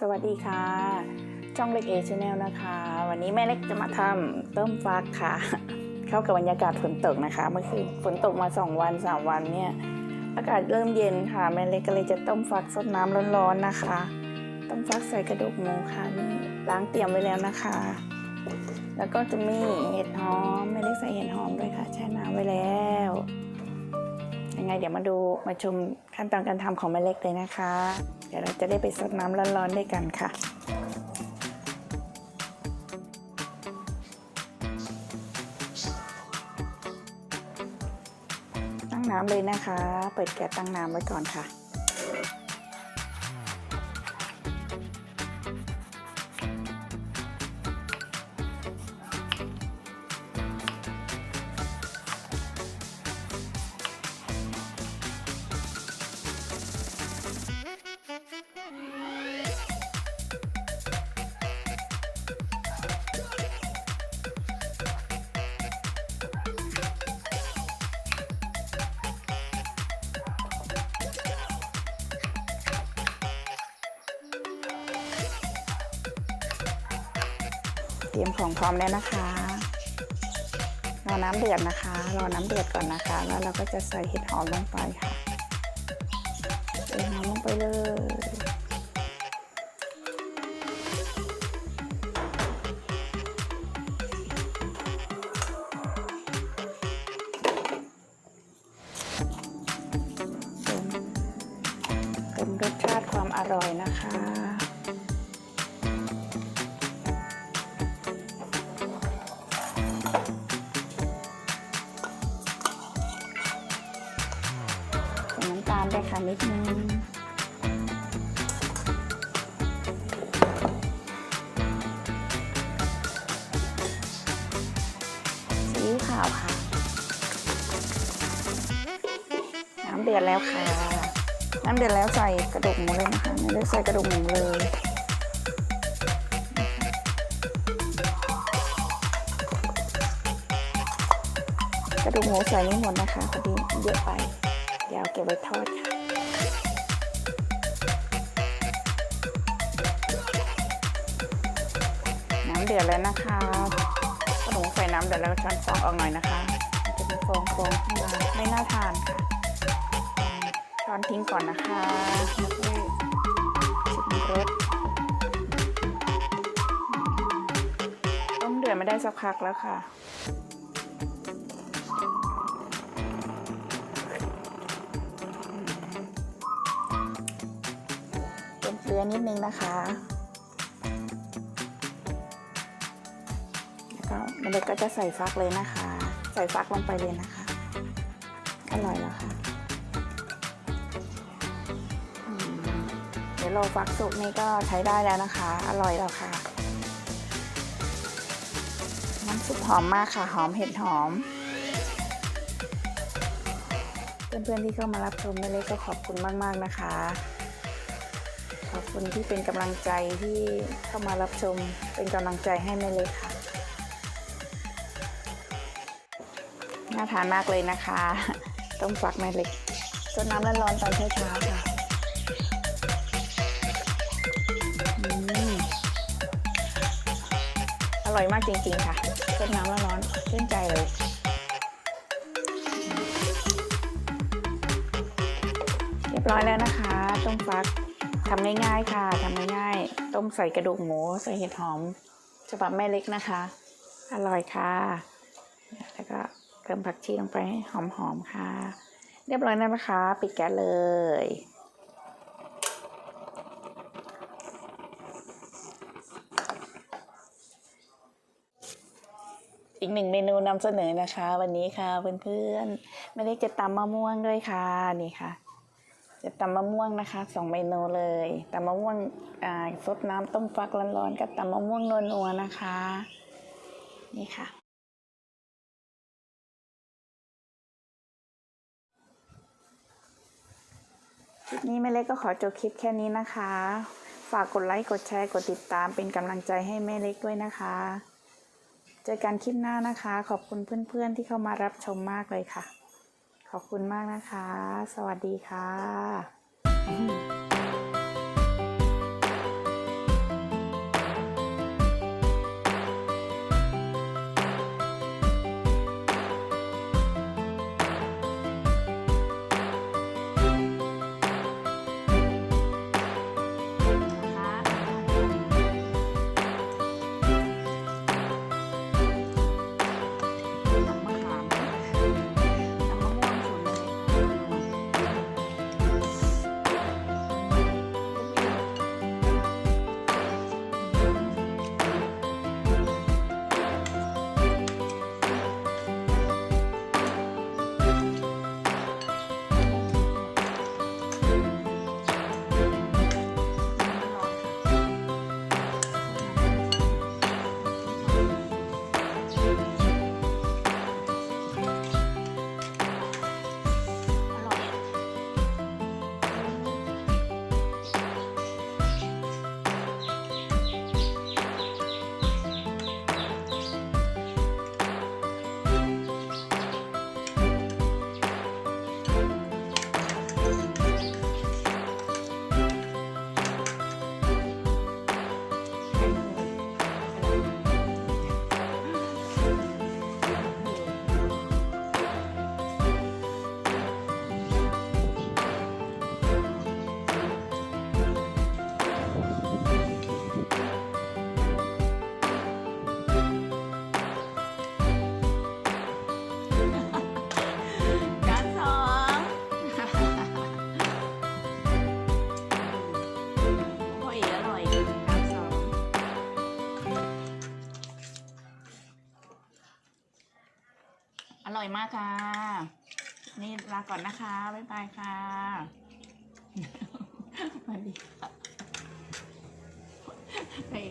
สวัสดีค่ะ ช่องเล็กเอชแนลนะคะ วันนี้แม่เล็กจะมาทำต้มฟักค่ะ เข้ากับบรรยากาศฝนตกนะคะ เมื่อคืนฝนตกมาสองวันสามวันเนี่ย อากาศเริ่มเย็นค่ะ แม่เล็กก็เลยจะต้มฟักสดน้ำร้อนๆนะคะ ต้มฟักใส่กระดูกหมูค่ะนี่ล้างเตรียมไว้แล้วนะคะ แล้วก็จะมีเห็ดหอมแม่เล็กใส่เห็ดหอมด้วยค่ะแช่น้ำไว้แล้วยังไงเดี๋ยวมาดูมาชมขั้นตอนการทำของแม่เล็กเลยนะคะ เดี๋ยวเราจะได้ไปซดน้ำร้อนๆด้วยกันค่ะ ตั้งน้ำเลยนะคะ เปิดแก๊สตั้งน้ำไว้ก่อนค่ะ ตรียมของพร้อมแล้วนะคะรอน้ำเดือดนะคะ รอน้ำเดือดก่อนนะคะ แล้วเราก็จะใส่เห็ดหอมลงไปค่ะใส่หอมลงไปเลยเติมเติมรสชาติความอร่อยนะคะ ซีอิ๊วขาวค่ะ น้ำเดือดแล้วค่ะ น้ำเดือดแล้วใส่กระดูกหมูเลยนะคะไม่ได้ใส่กระดูกหมูเลยกระดูกหมูใส่ไม่หมดนะคะพอดีเยอะไป เดี๋ยวเก็บไว้ทอดค่ะ เดือดแล้วนะคะกระดูกใส่น้ำเดือดแล้วช้อนฟองออกหน่อยนะคะจะมีฟองฟองขึ้นมาไม่น่าทานค่ะช้อนทิ้งก่อนนะคะแล้วก็ชิมรสต้มเดือดไม่ได้สักพักแล้วค่ะเติมเกลือนิดนึงนะคะ เด็กก็จะใส่ฟักเลยนะคะ ใส่ฟักลงไปเลยนะคะ อร่อยแล้วค่ะ เดี๋ยวรอฟักสุกนี่ก็ใช้ได้แล้วนะคะ อร่อยแล้วค่ะ น้ำซุปหอมมากค่ะ หอมเห็ดหอม เพื่อนๆที่เข้ามารับชมแม่เล็กก็ขอบคุณมากๆนะคะ ขอบคุณที่เป็นกำลังใจที่เข้ามารับชมเป็นกำลังใจให้แม่เล็กค่ะ น่าทานมากเลยนะคะ ต้มฟักแม่เล็กสดน้ำร้อนๆตอนเช้าๆค่ะอร่อยมากจริงๆค่ะสดน้ำร้อนๆชื่นใจเลยเรียบร้อยแล้วนะคะ ต้มฟักทำง่ายๆค่ะทำง่ายๆ ต้มใส่กระดูกหมูใส่เห็ดหอมฉบับแม่เล็กนะคะ อร่อยค่ะ แล้วก็ เติมผักชีลงไปให้หอมๆค่ะ เรียบร้อยแล้วนะคะ ปิดแก๊สเลย อีกหนึ่งเมนูนำเสนอนะคะ วันนี้ค่ะเพื่อนๆไม่ได้จะตำมะม่วงด้วยค่ะนี่ค่ะจะตำมะม่วงนะคะสองเมนูเลยตำมะม่วงอ่าซดน้ำต้มฟักร้อนๆกับตำมะม่วงนัวๆนะคะ นี่ค่ะ คลิปนี้แม่เล็กก็ขอจบคลิปแค่นี้นะคะ ฝากกดไลค์ กดแชร์ กดติดตามเป็นกำลังใจให้แม่เล็กด้วยนะคะ เจอกันคลิปหน้านะคะ ขอบคุณเพื่อนๆที่เข้ามารับชมมากเลยค่ะ ขอบคุณมากนะคะ สวัสดีค่ะ อร่อยมากค่ะ นี่ลาก่อนนะคะ บ๊ายบายค่ะไวัดีค่ะ